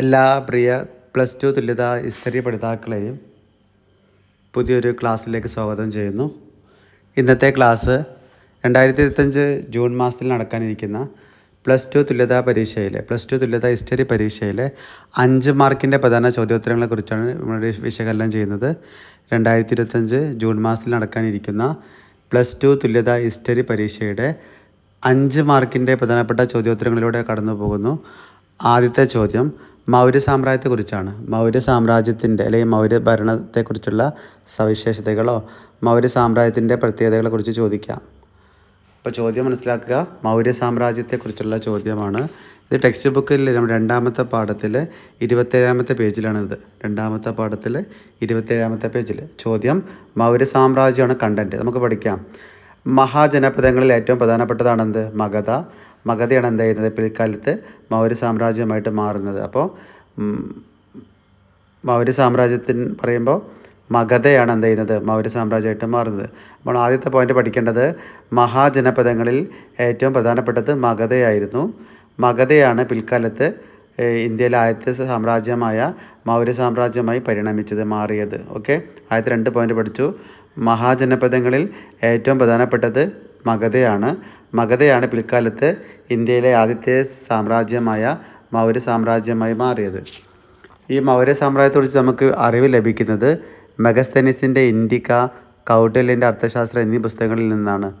എല്ലാ പ്രിയ plus two തുല്യത ഹിസ്റ്ററി പഠിതാക്കളെയും പുതിയൊരു ക്ലാസ്സിലേക്ക് സ്വാഗതം ചെയ്യുന്നു. ഇന്നത്തെ ക്ലാസ് രണ്ടായിരത്തി ഇരുപത്തഞ്ച് ജൂൺ മാസത്തിൽ നടക്കാനിരിക്കുന്ന പ്ലസ് ടു തുല്യതാ പരീക്ഷയിലെ പ്ലസ് ടു തുല്യതാ ഹിസ്റ്ററി പരീക്ഷയിലെ അഞ്ച് മാർക്കിന്റെ പ്രധാന ചോദ്യോത്തരങ്ങളെക്കുറിച്ചാണ് നമ്മൾ വിശകലനം ചെയ്യുന്നത്. രണ്ടായിരത്തി ഇരുപത്തഞ്ച് ജൂൺ മാസത്തിൽ നടക്കാനിരിക്കുന്ന പ്ലസ് ടു തുല്യതാ ഹിസ്റ്ററി പരീക്ഷയുടെ അഞ്ച് മാർക്കിന്റെ പ്രധാനപ്പെട്ട ചോദ്യോത്തരങ്ങളിലൂടെ കടന്നു പോകുന്നു ആദ്യത്തെ ചോദ്യം മൗര്യ സാമ്രാജ്യത്തെക്കുറിച്ചാണ് മൗര്യ സാമ്രാജ്യത്തിന്റെ അല്ലെങ്കിൽ മൗര്യ ഭരണത്തെക്കുറിച്ചുള്ള സവിശേഷതകളോ മൗര്യ സാമ്രാജ്യത്തിന്റെ പ്രത്യേകതകളെക്കുറിച്ച് ചോദിക്കാം. അപ്പോൾ ചോദ്യം മനസ്സിലാക്കുക. മൗര്യ സാമ്രാജ്യത്തെക്കുറിച്ചുള്ള ചോദ്യമാണ്. ഇത് ടെക്സ്റ്റ് ബുക്കിൽ നമ്മുടെ രണ്ടാമത്തെ പാഠത്തിൽ ഇരുപത്തേഴാമത്തെ പേജിലാണ് ഇത് രണ്ടാമത്തെ പാഠത്തിൽ ഇരുപത്തേഴാമത്തെ പേജിൽ ചോദ്യം മൗര്യ സാമ്രാജ്യമാണ് കണ്ടന്റ് നമുക്ക് പഠിക്കാം. മഹാജനപദങ്ങളിൽ ഏറ്റവും പ്രധാനപ്പെട്ടതാണെന്ത്? മഗധ. മഗധയാണ് ചെയ്യുന്നത് പിൽക്കാലത്ത് മൗര്യ സാമ്രാജ്യമായിട്ട് മാറുന്നത്. അപ്പോൾ മൗര്യ സാമ്രാജ്യത്തിന് പറയുമ്പോൾ മഗധയാണ് എന്ത് ചെയ്യുന്നത് മൗര്യ സാമ്രാജ്യമായിട്ട് മാറുന്നത്. അപ്പോൾ ആദ്യത്തെ പോയിന്റ് പഠിക്കേണ്ടത് മഹാജനപദങ്ങളിൽ ഏറ്റവും പ്രധാനപ്പെട്ടത് മഗധയായിരുന്നു. മഗധയാണ് പിൽക്കാലത്ത് ഇന്ത്യയിലെ ആദ്യത്തെ സാമ്രാജ്യമായ മൗര്യ സാമ്രാജ്യമായി പരിണമിച്ചത് മാറിയത്. ഓക്കെ? ആദ്യത്തെ രണ്ട് പോയിന്റ് പഠിച്ചു. മഹാജനപദങ്ങളിൽ ഏറ്റവും പ്രധാനപ്പെട്ടത് മഗധയാണ്. മഗധയാണ് പിൽക്കാലത്ത് ഇന്ത്യയിലെ ആദ്യത്തെ സാമ്രാജ്യമായ മൗര്യ സാമ്രാജ്യമായി മാറിയത്. ഈ മൗര്യ സാമ്രാജ്യത്തെക്കുറിച്ച് നമുക്ക് അറിവ് ലഭിക്കുന്നത് മെഗസ്തനീസിന്റെ ഇൻഡിക്ക കൗട്ടില്യന്റെ അർത്ഥശാസ്ത്രം എന്നീ പുസ്തകങ്ങളിൽ നിന്നാണ്.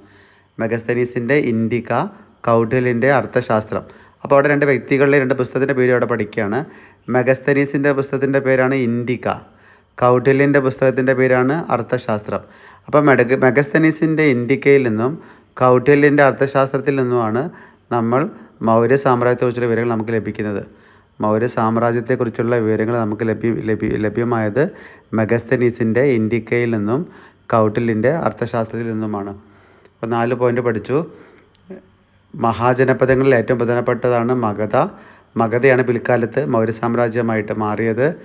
മെഗസ്തനീസിന്റെ ഇൻഡിക്ക കൗട്ടില്യന്റെ അർത്ഥശാസ്ത്രം. അപ്പോൾ അവിടെ രണ്ട് വ്യക്തികളുടെ രണ്ട് പുസ്തകത്തിന്റെ പേര് അവിടെ പഠിക്കുകയാണ്. മെഗസ്തനീസിന്റെ പുസ്തകത്തിന്റെ പേരാണ് ഇൻഡിക്ക കൗട്ടില്യന്റെ പുസ്തകത്തിന്റെ പേരാണ് അർത്ഥശാസ്ത്രം. അപ്പോൾ മെഡ മെഗസ്തനീസിന്റെ ഇൻഡിക്കയിൽ നിന്നും കൗട്ടില്യന്റെ അർത്ഥശാസ്ത്രത്തിൽ നിന്നുമാണ് നമ്മൾ മൗര്യ സാമ്രാജ്യത്തെക്കുറിച്ചുള്ള വിവരങ്ങൾ നമുക്ക് ലഭിക്കുന്നത്. മൗര്യ സാമ്രാജ്യത്തെക്കുറിച്ചുള്ള വിവരങ്ങൾ നമുക്ക് ലഭ്യ ലഭ്യ ലഭ്യമായത് മെഗസ്തനീസിന്റെ ഇൻഡിക്കയിൽ നിന്നും കൗട്ടില്യന്റെ അർത്ഥശാസ്ത്രത്തിൽ നിന്നുമാണ്. അപ്പോൾ നാല് പോയിന്റ് പഠിച്ചു. മഹാജനപദങ്ങളിൽ ഏറ്റവും പ്രധാനപ്പെട്ടതാണ് മഗധ. മഗധയാണ് പിൽക്കാലത്ത് മൗര്യ സാമ്രാജ്യമായിട്ട് മാറിയത്.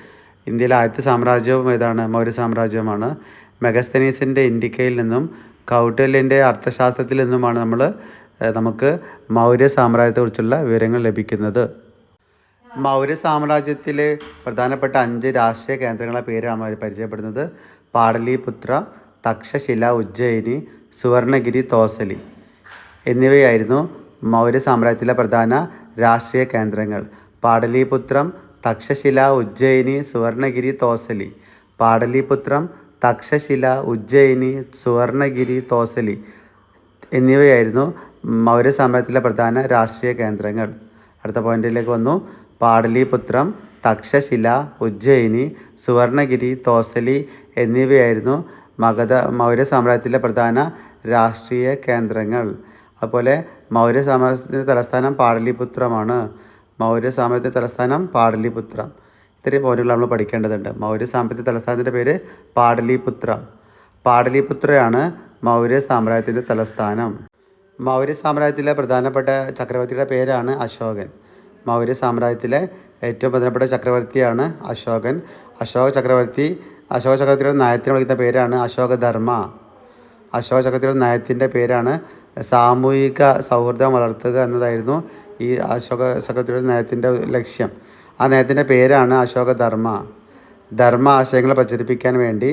ഇന്ത്യയിലെ ആദ്യത്തെ സാമ്രാജ്യവും ഏതാണ്? മൗര്യ സാമ്രാജ്യമാണ് മെഗസ്തനീസിന്റെ ഇൻഡിക്കയിൽ നിന്നും കൗട്ടില്യന്റെ അർത്ഥശാസ്ത്രത്തിൽ നിന്നുമാണ് നമ്മൾ നമുക്ക് മൗര്യ സാമ്രാജ്യത്തെക്കുറിച്ചുള്ള വിവരങ്ങൾ ലഭിക്കുന്നത്. മൗര്യ സാമ്രാജ്യത്തിലെ പ്രധാനപ്പെട്ട അഞ്ച് രാഷ്ട്രീയ കേന്ദ്രങ്ങളെ പേരാണ് പരിചയപ്പെടുന്നത്. പാടലിപുത്ര തക്ഷശില ഉജ്ജയിനി സുവർണഗിരി തോസലി എന്നിവയായിരുന്നു മൗര്യ സാമ്രാജ്യത്തിലെ പ്രധാന രാഷ്ട്രീയ കേന്ദ്രങ്ങൾ. പാടലിപുത്രം തക്ഷശില ഉജ്ജയിനി സുവർണഗിരി തോസലി. പാടലിപുത്രം തക്ഷശില ഉജ്ജയിനി സുവർണഗിരി തോസലി എന്നിവയായിരുന്നു മൗര്യ സാമ്രാജ്യത്തിലെ പ്രധാന രാഷ്ട്രീയ കേന്ദ്രങ്ങൾ. അടുത്ത പോയിന്റിലേക്ക് വന്നു. പാടലിപുത്രം തക്ഷശില ഉജ്ജയിനി സുവർണഗിരി തോസലി എന്നിവയായിരുന്നു മഗധ മൗര്യ സാമ്രാജ്യത്തിലെ പ്രധാന രാഷ്ട്രീയ കേന്ദ്രങ്ങൾ. അതുപോലെ മൗര്യ സാമ്രാജ്യത്തിന്റെ തലസ്ഥാനം പാടലിപുത്രമാണ്. മൗര്യ സാമ്രാജ്യത്തിന്റെ തലസ്ഥാനം പാടലിപുത്രം. ഇത്രയും പോയിന്റുകൾ നമ്മൾ പഠിക്കേണ്ടതുണ്ട്. മൗര്യ സാമ്പത്തിക തലസ്ഥാനത്തിന്റെ പേര് പാടലിപുത്ര. പാടലിപുത്രയാണ് മൗര്യ സാമ്രാജ്യത്തിന്റെ തലസ്ഥാനം. മൗര്യ സാമ്രാജ്യത്തിലെ പ്രധാനപ്പെട്ട ചക്രവർത്തിയുടെ പേരാണ് അശോകൻ. മൗര്യ സാമ്രാജ്യത്തിലെ ഏറ്റവും പ്രധാനപ്പെട്ട ചക്രവർത്തിയാണ് അശോകൻ. അശോക ചക്രവർത്തി അശോക ചക്രവർത്തിയുടെ നയത്തിന് വിളിക്കുന്ന പേരാണ് അശോകധർമ്മ. അശോക ചക്രവർത്തിയുടെ നയത്തിന്റെ പേരാണ് സാമൂഹിക സൗഹൃദം വളർത്തുക എന്നതായിരുന്നു ഈ അശോക ചക്രവർത്തിയുടെ നയത്തിന്റെ ലക്ഷ്യം. ആ നയത്തിന്റെ പേരാണ് അശോകധർമ്മ ധർമ്മ. ആശയങ്ങൾ പ്രചരിപ്പിക്കാൻ വേണ്ടി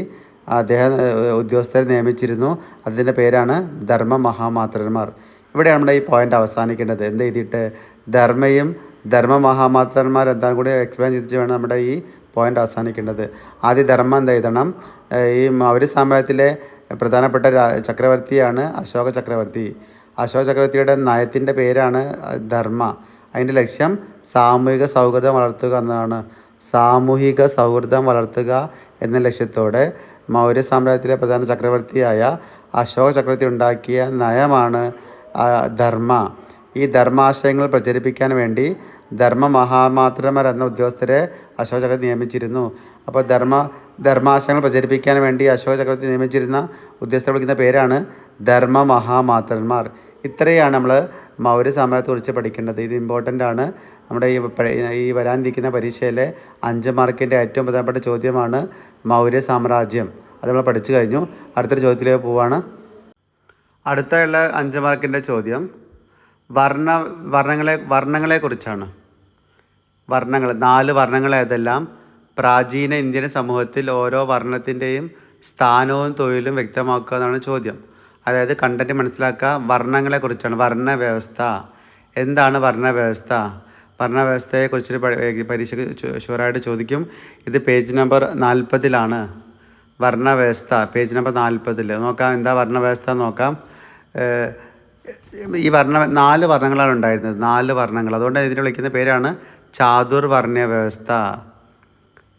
അദ്ദേഹം ഉദ്യോഗസ്ഥരെ നിയമിച്ചിരുന്നു. അതിന്റെ പേരാണ് ധർമ്മ മഹാമാത്രന്മാർ. ഇവിടെയാണ് നമ്മുടെ ഈ പോയിന്റ് അവസാനിക്കേണ്ടത്. എന്ത് എഴുതിയിട്ട്? ധർമ്മയും ധർമ്മ മഹാമാത്രന്മാർ എന്താണ് കൂടി എക്സ്പ്ലെയിൻ ചെയ്തിട്ട് വേണം നമ്മുടെ ഈ പോയിന്റ് അവസാനിക്കേണ്ടത്. ആദ്യ ധർമ്മം എന്ത് എഴുതണം? ഈ മൗര്യ സാമ്രാജ്യത്തിലെ പ്രധാനപ്പെട്ട ചക്രവർത്തിയാണ് അശോക ചക്രവർത്തി. അശോക ചക്രവർത്തിയുടെ നയത്തിന്റെ പേരാണ് ധർമ്മ. അതിന്റെ ലക്ഷ്യം സാമൂഹിക സൗഹൃദം വളർത്തുക എന്നതാണ്. സാമൂഹിക സൗഹൃദം വളർത്തുക എന്ന ലക്ഷ്യത്തോടെ മൗര്യ സാമ്രാജ്യത്തിലെ പ്രധാന ചക്രവർത്തിയായ അശോക ചക്രവർത്തി ഉണ്ടാക്കിയ നയമാണ് ധർമ്മ. ഈ ധർമാശയങ്ങൾ പ്രചരിപ്പിക്കാൻ വേണ്ടി ധർമ്മ മഹാമാത്രമർ എന്ന ഉദ്യോഗസ്ഥരെ അശോക ചക്രവർത്തി നിയമിച്ചിരുന്നു. അപ്പോൾ ധർമ്മ ധർമാശയങ്ങൾ പ്രചരിപ്പിക്കാൻ വേണ്ടി അശോക ചക്രവർത്തി നിയമിച്ചിരുന്ന ഉദ്യോഗസ്ഥരെ വിളിക്കുന്ന പേരാണ് ധർമ്മ മഹാമാത്രന്മാർ ഇത്രയാണ് നമ്മൾ മൗര്യ സാമ്രാജ്യത്തെക്കുറിച്ച് പഠിക്കേണ്ടത്. ഇത് ഇമ്പോർട്ടന്റ് ആണ്. നമ്മുടെ ഈ ഈ വരാനിരിക്കുന്ന പരീക്ഷയിലെ അഞ്ച് മാർക്കിന്റെ ഏറ്റവും പ്രധാനപ്പെട്ട ചോദ്യമാണ് മൗര്യ സാമ്രാജ്യം അത് നമ്മൾ പഠിച്ചു കഴിഞ്ഞു. അടുത്തൊരു ചോദ്യത്തിലേക്ക് പോവാണ്. അടുത്തുള്ള അഞ്ച് മാർക്കിന്റെ ചോദ്യം വർണ വർണങ്ങളെ കുറിച്ചാണ്. വർണങ്ങൾ നാല് വർണങ്ങൾ ഏതെല്ലാം? പ്രാചീന ഇന്ത്യൻ സമൂഹത്തിൽ ഓരോ വർണത്തിന്റെയും സ്ഥാനവും തൊഴിലും വ്യക്തമാക്കുക എന്നാണ് ചോദ്യം. അതായത് കണ്ടന്റ് മനസ്സിലാക്കുക വർണങ്ങളെക്കുറിച്ചാണ് വർണ വ്യവസ്ഥ എന്താണ് വർണ വ്യവസ്ഥ വർണ വ്യവസ്ഥയെക്കുറിച്ച് പ- പരീക്ഷയ്ക്ക് ചു- ഷുവറായിട്ട് ചോദിക്കും. ഇത് പേജ് നമ്പർ നാൽപ്പതിലാണ് വർണവ്യവസ്ഥ പേജ് നമ്പർ നാൽപ്പതിൽ നോക്കാം എന്താ വർണവ്യവസ്ഥ നോക്കാം. ഈ വർണ നാല് വർണങ്ങളാണ് ഉണ്ടായിരുന്നത്. നാല് വർണങ്ങൾ. അതുകൊണ്ട് ഇതിനെ വിളിക്കുന്ന പേരാണ് ചാതുർവർണ വ്യവസ്ഥ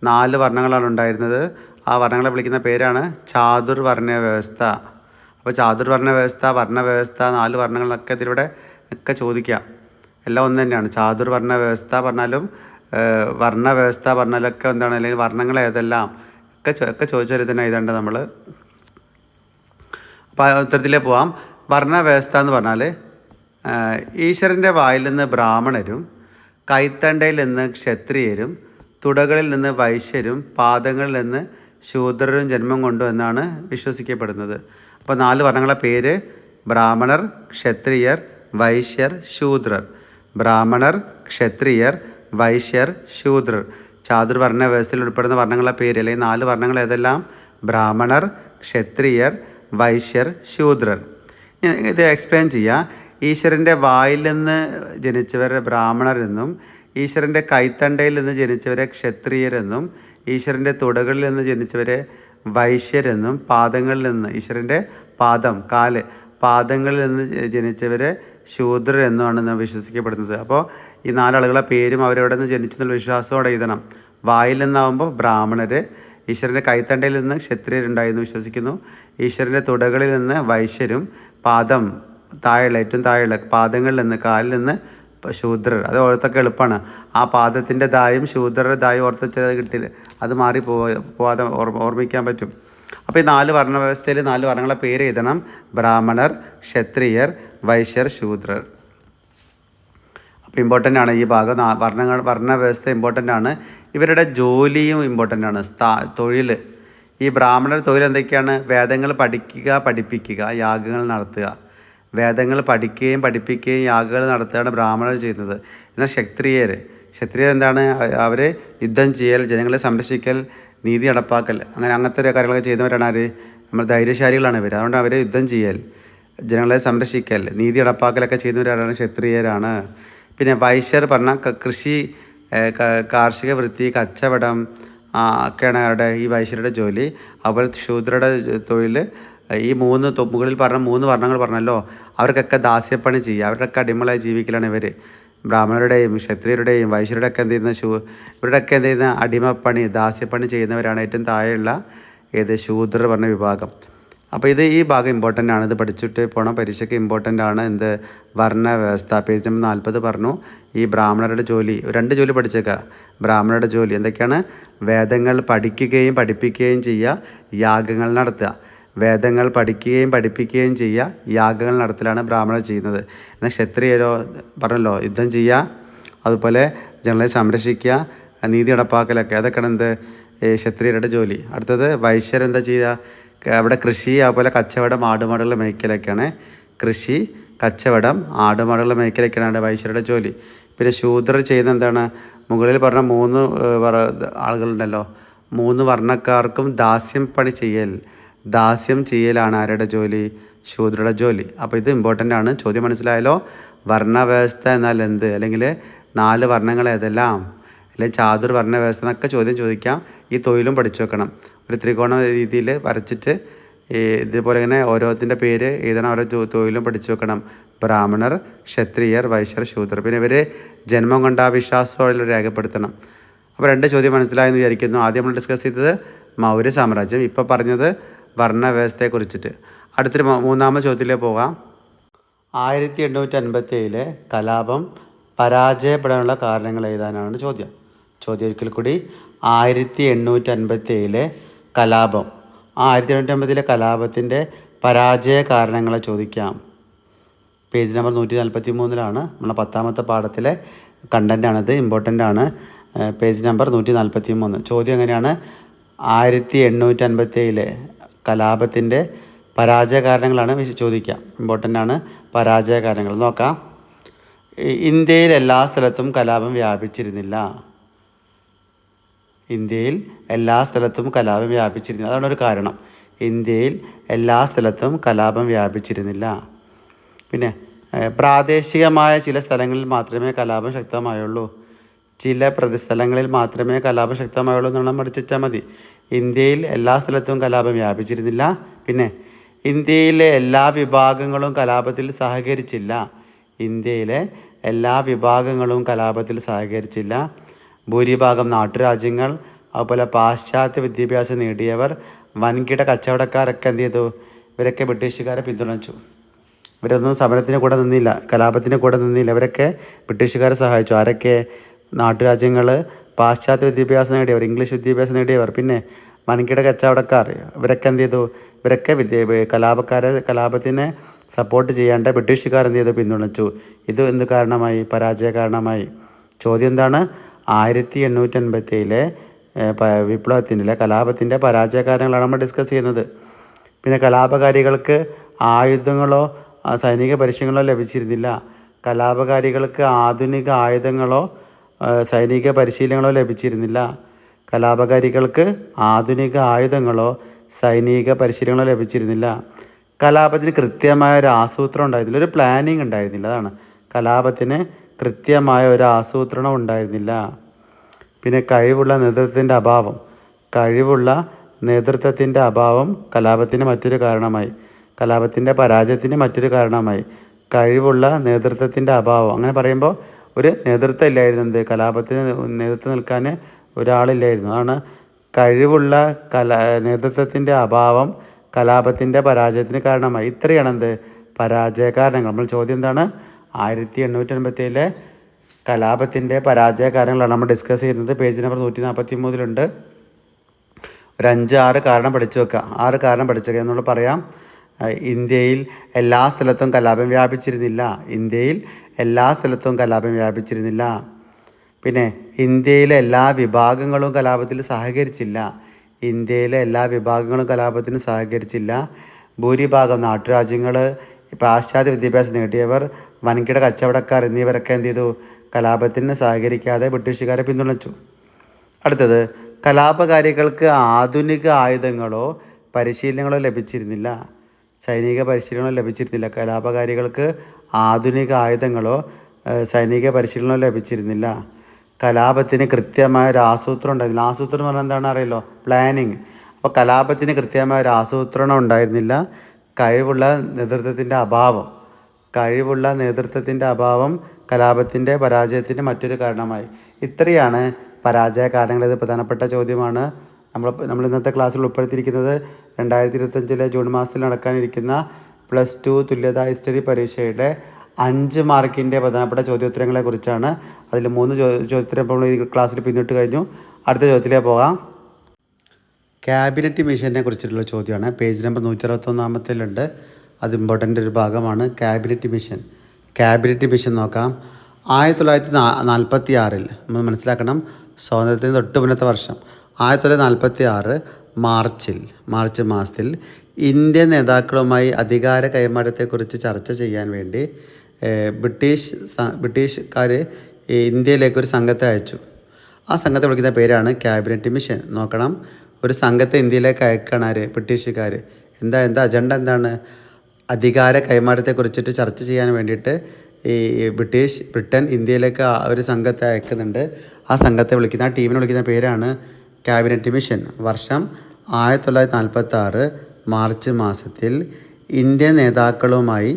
നാല് വർണങ്ങളാണ് ഉണ്ടായിരുന്നത്. ആ വർണങ്ങളെ വിളിക്കുന്ന പേരാണ് ചാതുർവർണ വ്യവസ്ഥ അപ്പോൾ ചാതുർവർണ വ്യവസ്ഥ വർണ വ്യവസ്ഥ നാല് വർണങ്ങളൊക്കെ ഇതിലൂടെ ഒക്കെ ചോദിക്കുക. എല്ലാം ഒന്ന് തന്നെയാണ്. ചാതുർവർണ വ്യവസ്ഥ പറഞ്ഞാലും വർണ വ്യവസ്ഥ പറഞ്ഞാലൊക്കെ എന്താണ്? അല്ലെങ്കിൽ വർണങ്ങൾ ഏതെല്ലാം? ഒക്കെ ഒക്കെ ചോദിച്ചാൽ തന്നെ എഴുതേണ്ടത് നമ്മൾ അപ്പോൾ ഉത്തരത്തിലേ പോവാം. വർണ വ്യവസ്ഥ എന്ന് പറഞ്ഞാൽ ഈശ്വരന്റെ വായിൽ നിന്ന് ബ്രാഹ്മണരും കൈത്തണ്ടയിൽ നിന്ന് ക്ഷത്രിയരും തുടകളിൽ നിന്ന് വൈശ്യരും പാദങ്ങളിൽ നിന്ന് ശൂദ്രരും ജന്മം കൊണ്ടു എന്നാണ് വിശ്വസിക്കപ്പെടുന്നത്. അപ്പോൾ നാല് വർണങ്ങളെ പേര് ബ്രാഹ്മണർ ക്ഷത്രിയർ വൈശ്യർ ശൂദ്രർ. ബ്രാഹ്മണർ ക്ഷത്രിയർ വൈശ്യർ ശൂദ്രർ. ചാതുർവർണ വ്യവസ്ഥയിൽ ഉൾപ്പെടുന്ന വർണങ്ങളെ പേര് അല്ലെങ്കിൽ നാല് വർണങ്ങൾ ഏതെല്ലാം? ബ്രാഹ്മണർ ക്ഷത്രിയർ വൈശ്യർ ശൂദ്രർ. ഇത് എക്സ്പ്ലെയിൻ ചെയ്യാം. ഈശ്വരന്റെ വായിൽ നിന്ന് ജനിച്ചവരെ ബ്രാഹ്മണരെന്നും ഈശ്വരന്റെ കൈത്തണ്ടയിൽ നിന്ന് ജനിച്ചവരെ ക്ഷത്രിയരെന്നും ഈശ്വരന്റെ തുടകളിൽ നിന്ന് ജനിച്ചവരെ വൈശ്യരെന്നും പാദങ്ങളിൽ നിന്ന് ഈശ്വരന്റെ പാദം കാൽ പാദങ്ങളിൽ നിന്ന് ജനിച്ചവരെ ശൂദ്രർ എന്നുമാണ് വിശ്വസിക്കപ്പെടുന്നത്. അപ്പോൾ ഈ നാലാളുകളെ പേരും അവരവിടെ നിന്ന് ജനിച്ചു എന്നുള്ള വിശ്വാസത്തോടെ എഴുതണം. വായിൽ നിന്നാവുമ്പോൾ ബ്രാഹ്മണർ ഈശ്വരന്റെ കൈത്തണ്ടയിൽ നിന്ന് ക്ഷത്രിയരുണ്ടായിരുന്നു വിശ്വസിക്കുന്നു. ഈശ്വരന്റെ തുടകളിൽ നിന്ന് വൈശ്യരും പാദം താഴെയുള്ള ഏറ്റവും താഴെയുള്ള പാദങ്ങളിൽ നിന്ന് കാലിൽ നിന്ന് ശൂദ്രർ അത് ഓർത്തൊക്കെ എളുപ്പമാണ് ആ പാദത്തിന്റെ ദായും ശൂദ്രരുടെ ദായും ഓർത്തത് കിട്ടില്ല. അത് മാറി പോവാതെ ഓർമ്മ ഓർമ്മിക്കാൻ പറ്റും. അപ്പോൾ ഈ നാല് വർണ വ്യവസ്ഥയിൽ നാല് വർണങ്ങളെ പേര് എഴുതണം. ബ്രാഹ്മണർ ക്ഷത്രിയർ വൈശ്യർ ശൂദ്രർ. അപ്പോൾ ഇമ്പോർട്ടന്റ് ആണ് ഈ ഭാഗം. വർണങ്ങൾ വർണ വ്യവസ്ഥ ഇമ്പോർട്ടന്റ് ആണ്. ഇവരുടെ ജോലിയും ഇമ്പോർട്ടന്റ് ആണ്. സ്ഥാ തൊഴിൽ. ഈ ബ്രാഹ്മണർ തൊഴിൽ എന്തൊക്കെയാണ്? വേദങ്ങൾ പഠിക്കുക പഠിപ്പിക്കുക യാഗങ്ങൾ നടത്തുക. വേദങ്ങൾ പഠിക്കുകയും പഠിപ്പിക്കുകയും യാഗങ്ങൾ നടത്തുകയാണ് ബ്രാഹ്മണർ ചെയ്യുന്നത്. എന്നാൽ ക്ഷത്രിയർ ക്ഷത്രിയർ എന്താണ്? അവർ യുദ്ധം ചെയ്യൽ ജനങ്ങളെ സംരക്ഷിക്കൽ നീതി നടപ്പാക്കൽ അങ്ങനെ അങ്ങനത്തെ ഒരു കാര്യങ്ങളൊക്കെ ചെയ്യുന്നവരാണ് അവർ നമ്മൾ ധൈര്യശാലികളാണ് ഇവർ അതുകൊണ്ട് അവരെ യുദ്ധം ചെയ്യൽ ജനങ്ങളെ സംരക്ഷിക്കൽ നീതി നടപ്പാക്കലൊക്കെ ചെയ്യുന്നവരാണ് ക്ഷത്രിയരാണ്. പിന്നെ വൈശ്യർ പറഞ്ഞ കൃഷി കാർഷിക വൃത്തി കച്ചവടം ഒക്കെയാണ് അവരുടെ ഈ വൈശ്യരുടെ ജോലി. അവർ ശൂദ്രയുടെ തൊഴിൽ ഈ മൂന്ന് തൊമ്പുകളിൽ പറഞ്ഞ മൂന്ന് വർണങ്ങൾ പറഞ്ഞല്ലോ. അവർക്കൊക്കെ ദാസ്യപ്പണി ചെയ്യുക അവരുടെയൊക്കെ അടിമകളായി ജീവിക്കലാണ് ഇവർ ബ്രാഹ്മണരുടെയും ക്ഷത്രിയരുടെയും വൈശ്യരുടെ ഒക്കെ എന്ത് ചെയ്യുന്ന ശൂ ഇവരുടെയൊക്കെ എന്ത് ചെയ്യുന്ന അടിമപ്പണി ദാസ്യപ്പണി ചെയ്യുന്നവരാണ് ഏറ്റവും താഴെയുള്ള ഏത് ശൂദ്രർ പറഞ്ഞ വിഭാഗം. അപ്പോൾ ഇത് ഈ ഭാഗം ഇമ്പോർട്ടന്റ് ആണ്. ഇത് പഠിച്ചിട്ട് പോകണം പരീക്ഷയ്ക്ക് ഇമ്പോർട്ടന്റ് ആണ്. എന്ത്? വർണ വ്യവസ്ഥ പേജ് നമ്പർ നാൽപ്പത് പറഞ്ഞു. ഈ ബ്രാഹ്മണരുടെ ജോലി രണ്ട് ജോലി പഠിച്ചേക്കുക ബ്രാഹ്മണരുടെ ജോലി എന്തൊക്കെയാണ്? വേദങ്ങൾ പഠിക്കുകയും പഠിപ്പിക്കുകയും ചെയ്യുക യാഗങ്ങൾ നടത്തുക. വേദങ്ങൾ പഠിക്കുകയും പഠിപ്പിക്കുകയും ചെയ്യുക. യാഗങ്ങൾ നടത്തലാണ് ബ്രാഹ്മണർ ചെയ്യുന്നത്. എന്നാൽ ക്ഷത്രിയരോ പറഞ്ഞല്ലോ യുദ്ധം ചെയ്യുക അതുപോലെ ജനങ്ങളെ സംരക്ഷിക്കുക നീതി നടപ്പാക്കലൊക്കെ. അതൊക്കെയാണ് എന്ത്? ക്ഷത്രിയരുടെ ജോലി. അടുത്തത് വൈശ്യർ എന്താ ചെയ്യുക? അവിടെ കൃഷി അതുപോലെ കച്ചവടം ആടുമാടുകൾ മേയ്ക്കലൊക്കെയാണ് കൃഷി കച്ചവടം ആടുമാടുകൾ മേയ്ക്കലൊക്കെയാണ് വൈശ്യരുടെ ജോലി. പിന്നെ ശൂദ്രർ ചെയ്യുന്ന എന്താണ്? മുകളിൽ പറഞ്ഞ മൂന്ന് ആളുകളുണ്ടല്ലോ. മൂന്ന് വർണക്കാർക്കും ദാസ്യം പണി ചെയ്യൽ. ദാസ്യം ചെയ്യലാണ് ആരുടെ ജോലി? ശൂദ്രയുടെ ജോലി. അപ്പോൾ ഇത് ഇമ്പോർട്ടന്റ് ആണ്. ചോദ്യം മനസ്സിലായല്ലോ? വർണവ്യവസ്ഥ എന്നാൽ എന്ത്? അല്ലെങ്കിൽ നാല് വർണങ്ങൾ ഏതെല്ലാം? അല്ലെങ്കിൽ ചാതുർ വർണവ്യവസ്ഥ എന്നൊക്കെ ചോദ്യം ചോദിക്കാം. ഈ തൊഴിലും പഠിച്ചു വെക്കണം. ഒരു ത്രികോണ രീതിയിൽ വരച്ചിട്ട് ഈ ഇതുപോലെ ഇങ്ങനെ ഓരോത്തിന്റെ പേര് ഏതാണ് ഓരോ തൊഴിലും പഠിച്ചു വെക്കണം. ബ്രാഹ്മണർ ക്ഷത്രിയർ വൈശ്യർ ശൂദ്രർ. പിന്നെ ഇവർ ജന്മം കൊണ്ട് വിശ്വാസത്തോടെ രേഖപ്പെടുത്തണം. അപ്പോൾ രണ്ട് ചോദ്യം മനസ്സിലായെന്ന് വിചാരിക്കുന്നു. ആദ്യം നമ്മൾ ഡിസ്കസ് ചെയ്തത് മൗര്യ സാമ്രാജ്യം. ഇപ്പോൾ പറഞ്ഞത് വർണ വ്യവസ്ഥയെക്കുറിച്ചിട്ട് അടുത്തൊരു മൂന്നാമത് ചോദ്യത്തിലേക്ക് പോകാം. ആയിരത്തി എണ്ണൂറ്റി അൻപത്തി ഏഴിലെ കലാപം പരാജയപ്പെടാനുള്ള കാരണങ്ങൾ എഴുതാനാണ് ചോദ്യം. ചോദ്യം ഒരിക്കൽ കൂടി. ആയിരത്തി എണ്ണൂറ്റി അൻപത്തി ഏഴിലെ കലാപം. ആ ആയിരത്തി എണ്ണൂറ്റി അൻപത്തിലെ കലാപത്തിന്റെ പരാജയ കാരണങ്ങളെ ചോദിക്കാം. പേജ് നമ്പർ നൂറ്റി നാൽപ്പത്തി മൂന്നിലാണ് നമ്മളെ പത്താമത്തെ പാഠത്തിലെ കണ്ടന്റാണിത് ഇമ്പോർട്ടന്റ് ആണ് പേജ് നമ്പർ നൂറ്റി നാൽപ്പത്തി മൂന്ന് ചോദ്യം എങ്ങനെയാണ്? ആയിരത്തി എണ്ണൂറ്റി അൻപത്തി ഏഴിലെ കലാപത്തിന്റെ പരാജയ കാരണങ്ങളാണ് ചോദിക്കുക. ഇമ്പോർട്ടന്റ് ആണ് പരാജയ കാരണങ്ങൾ നോക്കാം ഇന്ത്യയിൽ എല്ലാ സ്ഥലത്തും കലാപം വ്യാപിച്ചിരുന്നില്ല. ഇന്ത്യയിൽ എല്ലാ സ്ഥലത്തും കലാപം വ്യാപിച്ചിരുന്നില്ല. അതാണ് ഒരു കാരണം. ഇന്ത്യയിൽ എല്ലാ സ്ഥലത്തും കലാപം വ്യാപിച്ചിരുന്നില്ല. പിന്നെ പ്രാദേശികമായ ചില സ്ഥലങ്ങളിൽ മാത്രമേ കലാപം ശക്തമായുള്ളൂ. ചില പ്രതിസ്ഥലങ്ങളിൽ മാത്രമേ കലാപം ശക്തമായുള്ളൂ എന്നുള്ള പഠിച്ചാൽ മതി. ഇന്ത്യയിൽ എല്ലാ സ്ഥലത്തും കലാപം വ്യാപിച്ചിരുന്നില്ല. പിന്നെ ഇന്ത്യയിലെ എല്ലാ വിഭാഗങ്ങളും കലാപത്തിൽ സഹകരിച്ചില്ല. ഇന്ത്യയിലെ എല്ലാ വിഭാഗങ്ങളും കലാപത്തിൽ സഹകരിച്ചില്ല. ഭൂരിഭാഗം നാട്ടുരാജ്യങ്ങൾ അതുപോലെ പാശ്ചാത്യ വിദ്യാഭ്യാസം നേടിയവർ വൻകിട കച്ചവടക്കാരൊക്കെ എന്ത് ചെയ്തു? ഇവരൊക്കെ ബ്രിട്ടീഷുകാരെ പിന്തുണച്ചു. ഇവരൊന്നും സമരത്തിന് കൂടെ നിന്നില്ല കലാപത്തിന് കൂടെ നിന്നില്ല. ഇവരൊക്കെ ബ്രിട്ടീഷുകാരെ സഹായിച്ചു. ആരൊക്കെ? നാട്ടുരാജ്യങ്ങൾ പാശ്ചാത്യ വിദ്യാഭ്യാസം നേടിയവർ ഇംഗ്ലീഷ് വിദ്യാഭ്യാസം നേടിയവർ പിന്നെ വൻകിട കച്ചവടക്കാർ ഇവരൊക്കെ എന്ത് ചെയ്തു? ഇവരൊക്കെ വിദ്യ കലാപക്കാരെ കലാപത്തിനെ സപ്പോർട്ട് ചെയ്യാണ്ട് ബ്രിട്ടീഷുകാർ എന്ത് ചെയ്തു? പിന്തുണച്ചു. ഇത് എന്ത് കാരണമായി? പരാജയ കാരണമായി. ചോദ്യം എന്താണ്? ആയിരത്തി എണ്ണൂറ്റി അൻപത്തി ഏഴിലെ വിപ്ലവത്തിന്റെ കലാപത്തിന്റെ പരാജയ കാരണങ്ങളാണ് നമ്മൾ ഡിസ്കസ് ചെയ്യുന്നത്. പിന്നെ കലാപകാരികൾക്ക് ആയുധങ്ങളോ സൈനിക പരിശീലനങ്ങളോ ലഭിച്ചിരുന്നില്ല. കലാപകാരികൾക്ക് ആധുനിക ആയുധങ്ങളോ സൈനിക പരിശീലനങ്ങളോ ലഭിച്ചിരുന്നില്ല. കലാപകാരികൾക്ക് ആധുനിക ആയുധങ്ങളോ സൈനിക പരിശീലനങ്ങളോ ലഭിച്ചിരുന്നില്ല. കലാപത്തിന് കൃത്യമായ ഒരു ആസൂത്രണം ഉണ്ടായിരുന്നില്ല. ഒരു പ്ലാനിങ് ഉണ്ടായിരുന്നില്ല. അതാണ്. കലാപത്തിന് കൃത്യമായ ഒരു ആസൂത്രണം ഉണ്ടായിരുന്നില്ല. പിന്നെ കഴിവുള്ള നേതൃത്വത്തിന്റെ അഭാവം. കഴിവുള്ള നേതൃത്വത്തിന്റെ അഭാവം കലാപത്തിന് മറ്റൊരു കാരണമായി. കലാപത്തിന്റെ പരാജയത്തിന് മറ്റൊരു കാരണമായി. കഴിവുള്ള നേതൃത്വത്തിന്റെ അഭാവം. അങ്ങനെ പറയുമ്പോൾ ഒരു നേതൃത്വം ഇല്ലായിരുന്നു എന്ത്? കലാപത്തിന് നേതൃത്വം നിൽക്കാൻ ഒരാളില്ലായിരുന്നു. അതാണ് കഴിവുള്ള കലാ നേതൃത്വത്തിന്റെ അഭാവം കലാപത്തിന്റെ പരാജയത്തിന് കാരണമായി. ഇത്രയാണ് എന്ത്? പരാജയ കാരണങ്ങൾ. നമ്മൾ ചോദ്യം എന്താണ്? ആയിരത്തി എണ്ണൂറ്റി എൺപത്തി ഏഴിലെ കലാപത്തിന്റെ പരാജയ കാരണങ്ങളാണ് നമ്മൾ ഡിസ്കസ് ചെയ്യുന്നത്. പേജ് നമ്പർ നൂറ്റി നാൽപ്പത്തി മൂന്നിലുണ്ട് ഒരു അഞ്ച് ആറ് കാരണം പഠിച്ചു വെക്കുക ആറ് കാരണം പഠിച്ചു വെക്കുക എന്നുള്ളത് പറയാം. ഇന്ത്യയിൽ എല്ലാ സ്ഥലത്തും കലാപം വ്യാപിച്ചിരുന്നില്ല. ഇന്ത്യയിൽ എല്ലാ സ്ഥലത്തും കലാപം വ്യാപിച്ചിരുന്നില്ല. പിന്നെ ഇന്ത്യയിലെ എല്ലാ വിഭാഗങ്ങളും കലാപത്തിൽ സഹകരിച്ചില്ല. ഇന്ത്യയിലെ എല്ലാ വിഭാഗങ്ങളും കലാപത്തിന് സഹകരിച്ചില്ല. ഭൂരിഭാഗം നാട്ടുരാജ്യങ്ങൾ പാശ്ചാത്യ വിദ്യാഭ്യാസം നേടിയവർ വൻകിട കച്ചവടക്കാർ എന്നിവരൊക്കെ എന്ത് ചെയ്തു? കലാപത്തിന് സഹകരിക്കാതെ ബ്രിട്ടീഷുകാരെ പിന്തുണച്ചു. അടുത്തത് കലാപകാരികൾക്ക് ആധുനിക ആയുധങ്ങളോ പരിശീലനങ്ങളോ ലഭിച്ചിരുന്നില്ല. സൈനിക പരിശീലനങ്ങളോ ലഭിച്ചിരുന്നില്ല. കലാപകാരികൾക്ക് ആധുനിക ആയുധങ്ങളോ സൈനിക പരിശീലനമോ ലഭിച്ചിരുന്നില്ല. കലാപത്തിന് കൃത്യമായ ഒരു ആസൂത്രണം ഉണ്ടായിരുന്നില്ല ആസൂത്രണം എന്ന് പറഞ്ഞാൽ എന്താണ് അറിയല്ലോ? പ്ലാനിങ് അപ്പോൾ കലാപത്തിന് കൃത്യമായ ഒരു ആസൂത്രണം ഉണ്ടായിരുന്നില്ല. കഴിവുള്ള നേതൃത്വത്തിന്റെ അഭാവം. കഴിവുള്ള നേതൃത്വത്തിന്റെ അഭാവം കലാപത്തിന്റെ പരാജയത്തിന് മറ്റൊരു കാരണമായി. ഇത്രയാണ് പരാജയ കാരണങ്ങൾ ഇത് പ്രധാനപ്പെട്ട ചോദ്യമാണ്. നമ്മൾ നമ്മൾ ഇന്നത്തെ ക്ലാസ്സിൽ ഉൾപ്പെടുത്തിയിരിക്കുന്നത് രണ്ടായിരത്തി ഇരുപത്തഞ്ചിലെ ജൂൺ മാസത്തിൽ നടക്കാനിരിക്കുന്ന പ്ലസ് ടു തുല്യതാ ഹിസ്റ്ററി പരീക്ഷയുടെ അഞ്ച് മാർക്കിന്റെ പ്രധാനപ്പെട്ട ചോദ്യോത്തരങ്ങളെ കുറിച്ചാണ് അതിൽ മൂന്ന് ചോദ്യോത്തരം ഇപ്പോൾ ഈ ക്ലാസ്സിൽ പിന്നിട്ട് കഴിഞ്ഞു. അടുത്ത ചോദ്യത്തിലേക്ക് പോകാം. ക്യാബിനറ്റ് മിഷനെ കുറിച്ചിട്ടുള്ള ചോദ്യമാണ്. പേജ് നമ്പർ നൂറ്റി അറുപത്തൊന്നാമത്തിലുണ്ട് അത് ഇമ്പോർട്ടന്റ് ഒരു ഭാഗമാണ്. ക്യാബിനറ്റ് മിഷൻ ക്യാബിനറ്റ് മിഷൻ നോക്കാം. ആയിരത്തി തൊള്ളായിരത്തി നാൽപ്പത്തി ആറിൽ നമ്മൾ മനസ്സിലാക്കണം സ്വാതന്ത്ര്യത്തിന് തൊട്ടുപിന്നത്തെ വർഷം. ആയിരത്തി തൊള്ളായിരത്തി നാൽപ്പത്തി ആറ് മാർച്ചിൽ മാർച്ച് മാസത്തിൽ ഇന്ത്യൻ നേതാക്കളുമായി അധികാര കൈമാറ്റത്തെക്കുറിച്ച് ചർച്ച ചെയ്യാൻ വേണ്ടി ബ്രിട്ടീഷ് ബ്രിട്ടീഷുകാർ ഇന്ത്യയിലേക്ക് ഒരു സംഘത്തെ അയച്ചു. ആ സംഘത്തെ വിളിക്കുന്ന പേരാണ് ക്യാബിനറ്റ് മിഷൻ. നോക്കണം ഒരു സംഘത്തെ ഇന്ത്യയിലേക്ക് അയക്കുകയാണ് ആര്? ബ്രിട്ടീഷുകാർ എന്താ എന്താ അജണ്ട? എന്താണ്? അധികാര കൈമാറ്റത്തെക്കുറിച്ചിട്ട് ചർച്ച ചെയ്യാൻ വേണ്ടിയിട്ട് ഈ ബ്രിട്ടീഷ് ബ്രിട്ടൻ ഇന്ത്യയിലേക്ക് ഒരു സംഘത്തെ അയക്കുന്നുണ്ട്. ആ സംഘത്തെ വിളിക്കുന്ന ആ ടീമിനെ വിളിക്കുന്ന പേരാണ് ക്യാബിനറ്റ് മിഷൻ വർഷം ആയിരത്തി തൊള്ളായിരത്തി നാൽപ്പത്തി ആറ് മാർച്ച് മാസത്തിൽ ഇന്ത്യൻ നേതാക്കളുമായി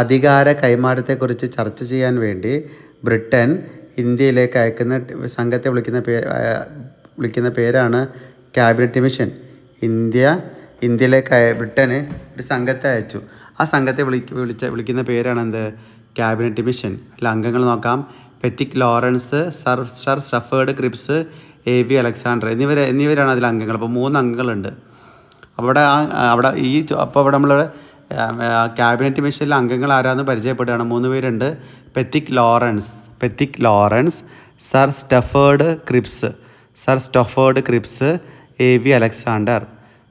അധികാര കൈമാറ്റത്തെക്കുറിച്ച് ചർച്ച ചെയ്യാൻ വേണ്ടി ബ്രിട്ടൻ ഇന്ത്യയിലേക്ക് അയക്കുന്ന സംഘത്തെ വിളിക്കുന്ന പേ വിളിക്കുന്ന പേരാണ് ക്യാബിനറ്റ് മിഷൻ ഇന്ത്യ ഇന്ത്യയിലേക്ക് ബ്രിട്ടന് ഒരു സംഘത്തെ അയച്ചു. ആ സംഘത്തെ വിളി വിളിച്ച വിളിക്കുന്ന പേരാണ് എന്ത്? ക്യാബിനറ്റ് മിഷൻ അല്ല അംഗങ്ങൾ നോക്കാം. Pethick Lawrence sir sir Stafford Cripps A V Alexander എന്നിവർ എന്നിവരാണ് അതിൽ അംഗങ്ങൾ. അപ്പോൾ മൂന്ന് അംഗങ്ങളുണ്ട്. അവിടെ ആ അവിടെ ഈ അപ്പോൾ അവിടെ നമ്മൾ ക്യാബിനറ്റ് മിഷനിലെ അംഗങ്ങൾ ആരാന്ന് പരിചയപ്പെടുകയാണ്. മൂന്ന് പേരുണ്ട്. Pethick Lawrence Pethick Lawrence sir Stafford Cripps sir Stafford Cripps A V Alexander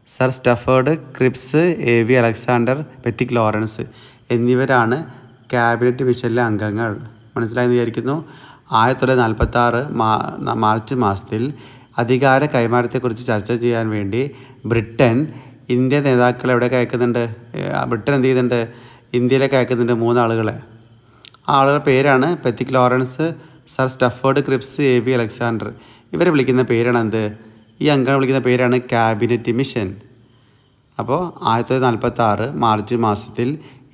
sir Stafford Cripps A V Alexander Pethick Lawrence എന്നിവരാണ് ക്യാബിനറ്റ് മിഷനിലെ അംഗങ്ങൾ. മനസ്സിലായെന്ന് വിചാരിക്കുന്നു. ആയിരത്തി തൊള്ളായിരത്തി നാൽപ്പത്തി ആറ് മാർച്ച് മാസത്തിൽ അധികാര കൈമാറ്റത്തെക്കുറിച്ച് ചർച്ച ചെയ്യാൻ വേണ്ടി ബ്രിട്ടൻ ഇന്ത്യ നേതാക്കളെ എവിടെ അയക്കുന്നുണ്ട് ബ്രിട്ടൻ എന്ത് ചെയ്യുന്നുണ്ട്? ഇന്ത്യയിലേക്ക് അയക്കുന്നുണ്ട് മൂന്നാളുകളെ ആ ആളുകളുടെ പേരാണ് Pethick Lawrence sir Stafford Cripps A V Alexander. ഇവരെ വിളിക്കുന്ന പേരാണ് എന്ത്? ഈ അംഗങ്ങൾ വിളിക്കുന്ന പേരാണ് ക്യാബിനറ്റ് മിഷൻ. അപ്പോൾ ആയിരത്തി തൊള്ളായിരത്തി നാൽപ്പത്തി ആറ് മാർച്ച് മാസത്തിൽ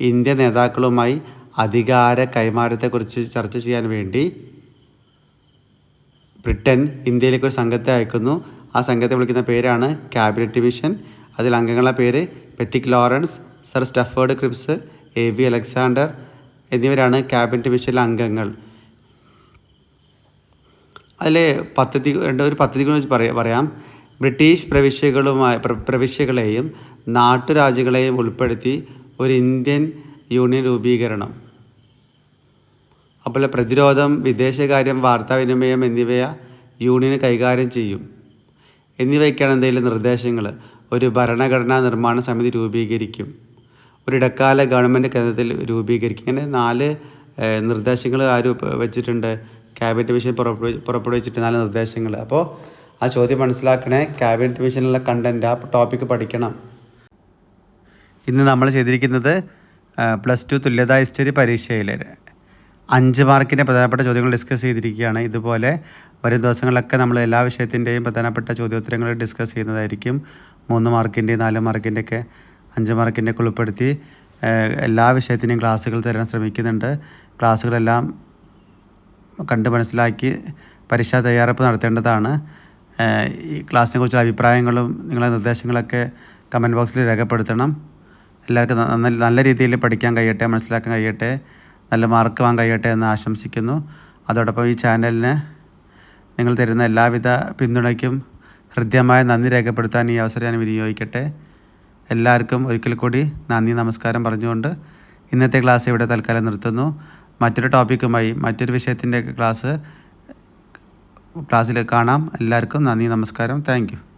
ഇന്ത്യ നേതാക്കളുമായി അധികാര കൈമാറ്റത്തെക്കുറിച്ച് ചർച്ച ചെയ്യാൻ വേണ്ടി ബ്രിട്ടൻ ഇന്ത്യയിലേക്ക് ഒരു സംഘത്തെ അയക്കുന്നു. ആ സംഘത്തെ വിളിക്കുന്ന പേരാണ് ക്യാബിനറ്റ് ഡിവിഷൻ. അതിൽ അംഗങ്ങളുടെ പേര് Pethick Lawrence sir Stafford Cripps A V Alexander എന്നിവരാണ് ക്യാബിനറ്റ് ഡിവിഷനിലെ അംഗങ്ങൾ. അതിൽ പദ്ധതി രണ്ട് ഒരു പദ്ധതികളെ കുറിച്ച് പറയാം പറയാം. ബ്രിട്ടീഷ് പ്രവിശ്യകളുമായി പ്ര- പ്രവിശ്യകളെയും നാട്ടുരാജ്യങ്ങളെയും ഉൾപ്പെടുത്തി ഒരു ഇന്ത്യൻ യൂണിയൻ രൂപീകരണം. അപ്പോൾ പ്രതിരോധം വിദേശകാര്യം വാർത്താവിനിമയം എന്നിവ യൂണിയന് കൈകാര്യം ചെയ്യും. എന്നിവയ്ക്കാണ് എന്തെങ്കിലും നിർദ്ദേശങ്ങൾ? ഒരു ഭരണഘടനാ നിർമ്മാണ സമിതി രൂപീകരിക്കും. ഒരു ഇടക്കാല ഗവൺമെന്റ് കേന്ദ്രത്തിൽ രൂപീകരിക്കും. ഇങ്ങനെ നാല് നിർദ്ദേശങ്ങൾ ആര് വെച്ചിട്ടുണ്ട്. ക്യാബിനറ്റ് മിഷൻ പുറപ്പെടുവി പുറപ്പെടുവിച്ചിട്ട് നാല് നിർദ്ദേശങ്ങൾ. അപ്പോൾ ആ ചോദ്യം മനസ്സിലാക്കണേ. ക്യാബിനറ്റ് മിഷനിലുള്ള കണ്ടന്റ് ആ ടോപ്പിക്ക് പഠിക്കണം. ഇന്ന് നമ്മൾ ചെയ്തിരിക്കുന്നത് പ്ലസ് ടു തുല്യതാ ഹിസ്റ്ററി പരീക്ഷയിൽ അഞ്ച് മാർക്കിന്റെ പ്രധാനപ്പെട്ട ചോദ്യങ്ങൾ ഡിസ്കസ് ചെയ്തിരിക്കുകയാണ്. ഇതുപോലെ വരും ദിവസങ്ങളിലൊക്കെ നമ്മൾ എല്ലാ വിഷയത്തിന്റെയും പ്രധാനപ്പെട്ട ചോദ്യോത്തരങ്ങൾ ഡിസ്കസ് ചെയ്യുന്നതായിരിക്കും. മൂന്ന് മാർക്കിന്റെയും നാല് മാർക്കിന്റെയൊക്കെ അഞ്ച് മാർക്കിന്റെയൊക്കെ ഉൾപ്പെടുത്തി എല്ലാ വിഷയത്തിന്റെയും ക്ലാസ്സുകൾ തരാൻ ശ്രമിക്കുന്നുണ്ട്. ക്ലാസ്സുകളെല്ലാം കണ്ട് മനസ്സിലാക്കി പരീക്ഷാ തയ്യാറെടുപ്പ് നടത്തേണ്ടതാണ്. ഈ ക്ലാസ്സിനെ കുറിച്ചുള്ള അഭിപ്രായങ്ങളും നിങ്ങളുടെ നിർദ്ദേശങ്ങളൊക്കെ കമന്റ് ബോക്സിൽ രേഖപ്പെടുത്തണം. എല്ലാവർക്കും നല്ല നല്ല രീതിയിൽ പഠിക്കാൻ കഴിയട്ടെ മനസ്സിലാക്കാൻ കഴിയട്ടെ. നല്ല മാർക്ക് വാങ്ങാൻ കഴിയട്ടെ എന്ന് ആശംസിക്കുന്നു. അതോടൊപ്പം ഈ ചാനലിന് നിങ്ങൾ തരുന്ന എല്ലാവിധ പിന്തുണയ്ക്കും ഹൃദ്യമായ നന്ദി രേഖപ്പെടുത്താൻ ഈ അവസരം ഞാൻ വിനിയോഗിക്കട്ടെ. എല്ലാവർക്കും ഒരിക്കൽ കൂടി നന്ദി നമസ്കാരം പറഞ്ഞുകൊണ്ട് ഇന്നത്തെ ക്ലാസ് ഇവിടെ തൽക്കാലം നിർത്തുന്നു. മറ്റൊരു ടോപ്പിക്കുമായി മറ്റൊരു വിഷയത്തിന്റെ ക്ലാസ് ക്ലാസ്സിൽ കാണാം. എല്ലാവർക്കും നന്ദി നമസ്കാരം. താങ്ക്